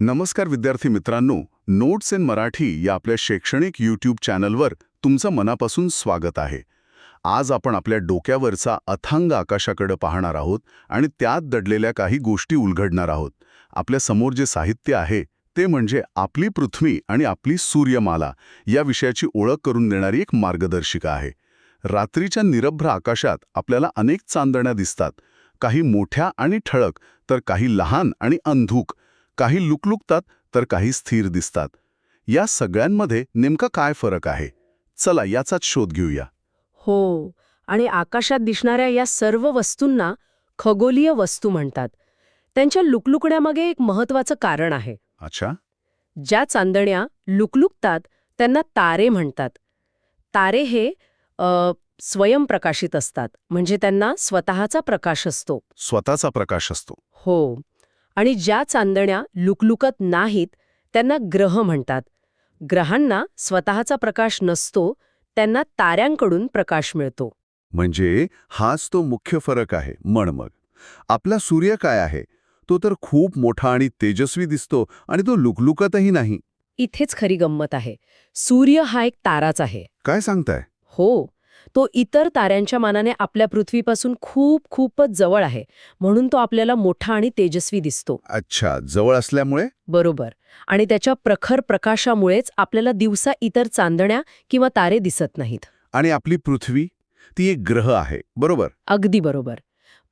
नमस्कार विद्यार्थी मित्रांनो नोट्स इन मराठी या आपल्या शैक्षणिक यूट्यूब चॅनलवर तुमचं मनापासून स्वागत आहे. आज आपण आपल्या डोक्यावरचा अथांग आकाशाकडे पाहणार आहोत आणि त्यात दडलेल्या काही गोष्टी उलगडणार आहोत. आपल्यासमोर जे साहित्य आहे ते म्हणजे आपली पृथ्वी आणि आपली सूर्यमाला या विषयाची ओळख करून देणारी एक मार्गदर्शिका आहे. रात्रीच्या निरभ्र आकाशात आपल्याला अनेक चांदण्या दिसतात. काही मोठ्या आणि ठळक तर काही लहान आणि अंधूक काही लुकलुकतात तर काही स्थिर दिसतात. या सगळ्यांमध्ये नेमका काय फरक आहे? चला याचाच शोध घेऊया. हो आणि आकाशात दिसणाऱ्या या सर्व वस्तूंना खगोलीय वस्तू म्हणतात. त्यांच्या लुकलुकण्यामागे एक महत्वाचं कारण आहे. अच्छा. ज्या चांदण्या लुकलुकतात त्यांना तारे म्हणतात. तारे हे अ, स्वयंप्रकाशित असतात म्हणजे त्यांना स्वतःचा प्रकाश असतो. स्वतःचा प्रकाश असतो. हो. आणि ज्या चांदण्या लुकलुकत नाहीत त्यांना ग्रह म्हणतात. ग्रहांना स्वतःचा प्रकाश नसतो त्यांना ताऱ्यांकडून प्रकाश मिळतो. म्हणजे हाच तो मुख्य फरक आहे म्हण मग. आपला सूर्य काय आहे? तो तर खूप मोठा आणि तेजस्वी दिसतो आणि तो लुकलुकतही नाही. इथेच खरी गंमत आहे. सूर्य हा एक ताराच आहे. काय सांगताय? हो. तो इतर ताऱ्यांच्या मानाने आपल्या पृथ्वीपासून खूप खूपच जवळ आहे. म्हणून तो आपल्याला मोठा आणि तेजस्वी दिसतो. अच्छा जवळ असल्यामुळे? बरोबर. आणि त्याच्या प्रखर प्रकाशामुळेच आपल्याला दिवसा इतर चांदण्या किंवा तारे दिसत नाहीत. आणि आपली पृथ्वी? ती एक ग्रह आहे बरोबर? अगदी बरोबर.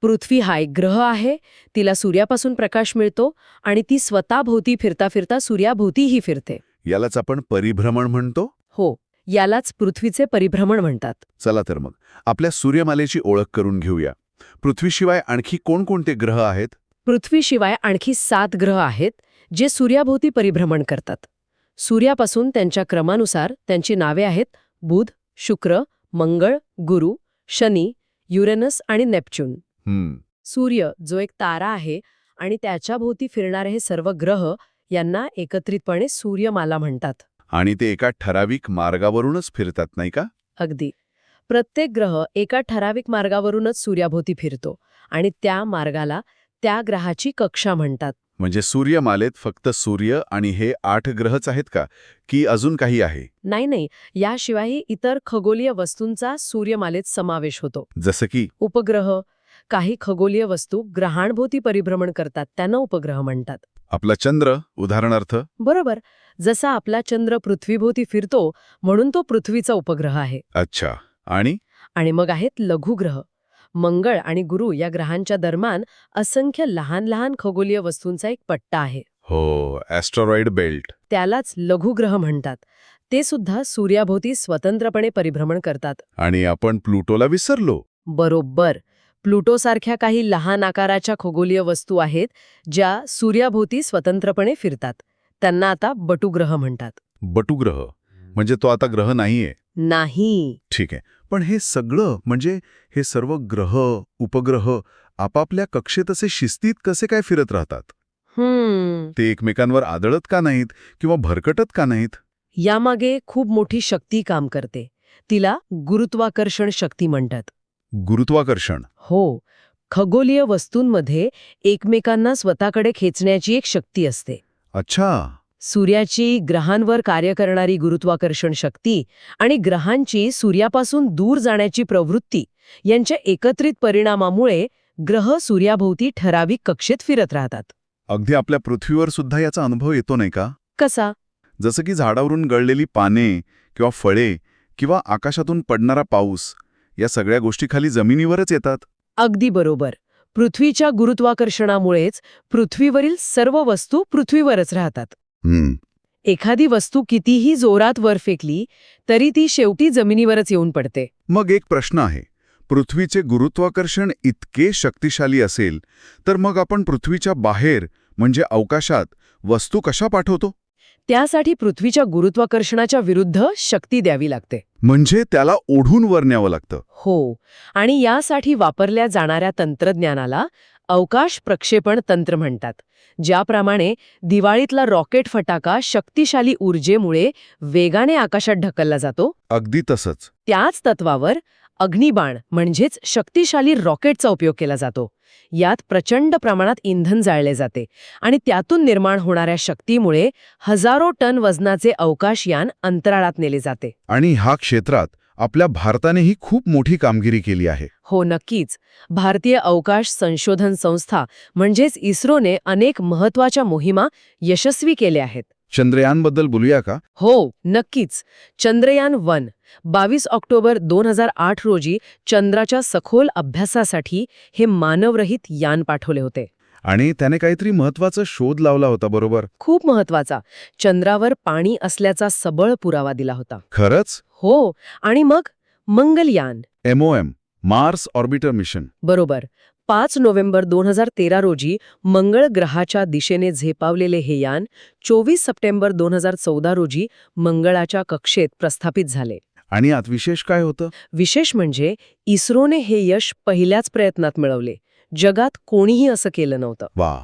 पृथ्वी हा एक ग्रह आहे तिला सूर्यापासून प्रकाश मिळतो आणि ती स्वतःभोवती फिरता फिरता सूर्याभोवतीही फिरते. यालाच आपण परिभ्रमण म्हणतो? हो. यालाच पृथ्वीचे परिभ्रमण म्हणतात. चला तर मग आपल्या सूर्यमालेची ओळख करून घेऊया. पृथ्वीशिवाय आणखी कोणकोणते ग्रह आहेत? पृथ्वीशिवाय आणखी सात ग्रह आहेत जे सूर्याभोवती परिभ्रमण करतात. सूर्यापासून त्यांच्या क्रमानुसार त्यांची नावे आहेत बुध शुक्र मंगळ गुरु शनी युरेनस आणि नेपच्यून. सूर्य जो एक तारा आहे आणि त्याच्या भोवती फिरणारे हे सर्व ग्रह यांना एकत्रितपणे सूर्यमाला म्हणतात. आणि ते एका ठराविक मार्गावरूनच फिरतात नाही का? अगदी. प्रत्येक ग्रह एका ठराविक मार्गावरूनच सूर्याभोवती फिरतो आणि त्या मार्गाला त्या ग्रहाची कक्षा म्हणतात. म्हणजे सूर्यमालेत फक्त सूर्य आणि हे आठ ग्रहच आहेत का? की अजून काही आहे? नाही नाही. याशिवायही इतर खगोलीय वस्तूंचा सूर्यमालेत समावेश होतो. जसं की? उपग्रह. काही खगोलीय वस्तू ग्रहांभोवती परिभ्रमण करतात त्यांना उपग्रह म्हणतात. आपला चंद्र उदाहरणार्थ? बरोबर. जसा आपला चंद्र पृथ्वीभोवती फिरतो म्हणून तो पृथ्वीचा उपग्रह आहे. अच्छा. आणि? आणि मग आहेत लघुग्रह. मंगळ आणि गुरु या ग्रहांच्या दरम्यान असंख्य लहान लहान खगोलीय वस्तूंचा एक पट्टा आहे. हो ॲस्ट्रॉइड बेल्ट त्यालाच लघुग्रह म्हणतात. ते सुद्धा सूर्याभोवती स्वतंत्रपणे परिभ्रमण करतात. आणि आपण प्लुटोला विसरलो? बरोबर. प्लुटोसारख्या काही लहान आकाराच्या खगोलीय वस्तू आहेत ज्या सूर्याभोवती स्वतंत्रपणे फिरतात. त्यांना आता बटुग्रह म्हणतात. बटुग्रह. म्हणजे तो आता ग्रह नाहीये. नाही. ठीक आहे. पण हे सगळं म्हणजे हे सर्व ग्रह उपग्रह आपापल्या कक्षेत असे शिस्तीत कसे काय फिरत राहतात? हम्म. ते एकमेकांवर आदळत का नाहीत किंवा भरकटत का नाहीत? यामागे खूप मोठी शक्ती काम करते. तिला गुरुत्वाकर्षण शक्ती म्हणतात. गुरुत्वाकर्षण. हो. खगोलीय वस्तूंमध्ये एकमेकांना स्वतःकडे खेचण्याची एक शक्ती असते. अच्छा. सूर्याची ग्रहांवर कार्य करणारी गुरुत्वाकर्षण शक्ती आणि ग्रहांची सूर्यापासून दूर जाण्याची प्रवृत्ती यांच्या एकत्रित परिणामामुळे ग्रह सूर्याभोवती ठराविक कक्षेत फिरत राहतात. अगदी आपल्या पृथ्वीवर सुद्धा याचा अनुभव येतो नाही का? कसा? जसं की झाडावरून गळलेली पाने किंवा फळे किंवा आकाशातून पडणारा पाऊस या सगळ्या गोष्टी खाली जमिनीवरच येतात. अगदी बरोबर. पृथ्वीच्या गुरुत्वाकर्षणामुळेच पृथ्वीवरील सर्व वस्तू पृथ्वीवरच राहतात. हम्म. एखादी वस्तू कितीही जोरात वर फेकली तरी ती शेवटी जमिनीवरच येऊन पडते. मग एक प्रश्न आहे. पृथ्वीचे गुरुत्वाकर्षण इतके शक्तिशाली असेल तर मग आपण पृथ्वीच्या बाहेर म्हणजे अवकाशात वस्तू कशा पाठवतो? त्यासाठी पृथ्वीच्या गुरुत्वाकर्षणाच्या विरुद्ध शक्ती द्यावी लागते. म्हणजे त्याला ओढून वर न्यावं लागतं. हो आणि यासाठी वापरल्या जाणाऱ्या तंत्रज्ञानाला अवकाश प्रक्षेपण तंत्र म्हणतात ज्याप्रमाणे दिवाळीतला रॉकेट फटाका शक्तिशाली ऊर्जेमुळे वेगाने आकाशात ढकलला जातो. अगदी तसंच. त्याच तत्वावर अग्निबाण म्हणजेच शक्तिशाली रॉकेटचा उपयोग केला जातो. यात प्रचंड प्रमाणात इंधन जाळले जाते आणि त्यातून निर्माण होणाऱ्या शक्तीमुळे हजारो टन वजनाचे अवकाशयान अंतराळात नेले जाते. आणि ह्या क्षेत्रात आपल्या भारतानेही खूप मोठी कामगिरी केली आहे. हो नक्कीच. भारतीय अवकाश संशोधन संस्था म्हणजेच इस्रोने अनेक महत्त्वाच्या मोहिमा यशस्वी केल्या आहेत. चंद्रयानबद्दल बोलूया का? हो नक्कीच. चंद्रयान वन बावीस ऑक्टोबर दोन हजार आठ रोजी चंद्राच्या सखोल अभ्यासासाठी हे मानवरहित यान पाठवले होते. आणि त्याने काहीतरी महत्त्वाचा शोध लावला होता बरोबर? खूप महत्त्वाचा चंद्रावर पाणी असल्याचा सबळ पुरावा दिला होता. खरंच? हो आणि मग Mangalyaan. MOM Mars Orbiter Mission बरोबर. पाच नोव्हेंबर दोन हजार तेरा रोजी मंगळ ग्रहाच्या दिशेने झेपावलेले हे यान चोवीस सप्टेंबर दोन हजार चौदा रोजी मंगळाच्या कक्षेत प्रस्थापित झाले. आणि यात विशेष काय होतं? विशेष म्हणजे इस्रोने हे यश पहिल्याच प्रयत्नात मिळवले. जगात कोणीही असं केलं नव्हतं. वा.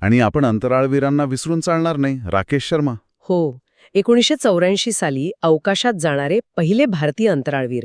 आणि आपण अंतराळवीरांना विसरून चालणार नाही राकेश शर्मा? हो. एकोणीसशे चौऱ्याऐंशी साली अवकाशात जाणारे पहिले भारतीय अंतराळवीर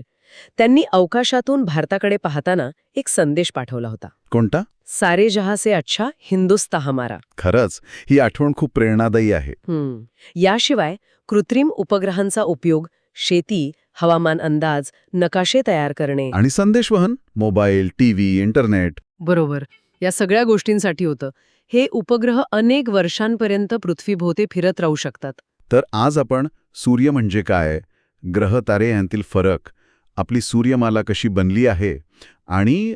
त्यांनी अवकाशातून भारताकडे पाहताना एक संदेश पाठवला होता. कोणता? सारे जहा से अच्छा हिंदुस्ता हमारा. खरंच ही आठवण खूप प्रेरणादायी आहे. हम्म. याशिवाय कृत्रिम उपग्रहांचा उपयोग शेती हवामान अंदाज नकाशे तयार करणे. आणि संदेशवहन मोबाईल टीव्ही इंटरनेट. बरोबर. या सगळ्या गोष्टींसाठी होतं. हे उपग्रह अनेक वर्षांपर्यंत पृथ्वीभोवती फिरत राहू शकतात. तर आज आपण सूर्य म्हणजे काय? ग्रह तारे यांतील फरक आपली सूर्यमाला कशी बनली आहे आणि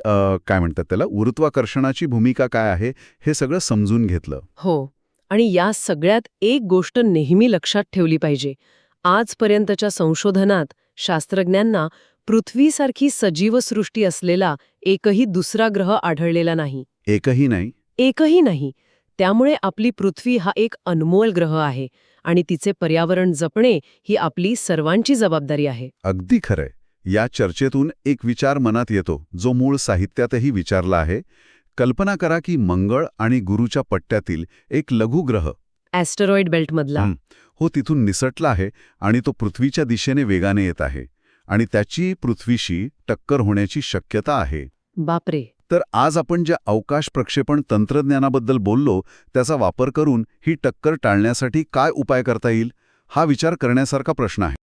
काय म्हणतात त्याला गुरुत्वाकर्षणाची भूमिका काय आहे हे सगळं समजून घेतलं. हो आणि या सगळ्यात एक गोष्ट नेहमी लक्षात ठेवली पाहिजे. आजपर्यंतच्या संशोधनात शास्त्रज्ञांना पृथ्वीसारखी सजीव सृष्टी असलेला एकही दुसरा ग्रह आढळलेला नाही. एकही नाही? एकही नाही. त्यामुळे आपली पृथ्वी हा एक अनमोल ग्रह आहे आणि तिचे पर्यावरण जपणे ही आपली सर्वांची जबाबदारी आहे. अगदी खरंय. या चर्चेतून एक विचार मनात येतो जो मूळ साहित्यातही विचारला आहे. कल्पना करा की मंगळ आणि गुरुच्या पट्ट्यातील एक लघुग्रह ॲस्टरॉइड बेल्टमधला हं. हो तिथून निसटला आहे आणि तो पृथ्वीच्या दिशेने वेगाने येत आहे आणि त्याची पृथ्वीशी टक्कर होण्याची शक्यता आहे. बापरे. तर आज आपण ज्या अवकाश प्रक्षेपण तंत्रज्ञानाबद्दल बोललो त्याचा वापर करून ही टक्कर टाळण्यासाठी काय उपाय करता येईल? हा विचार करण्यासारखा प्रश्न आहे.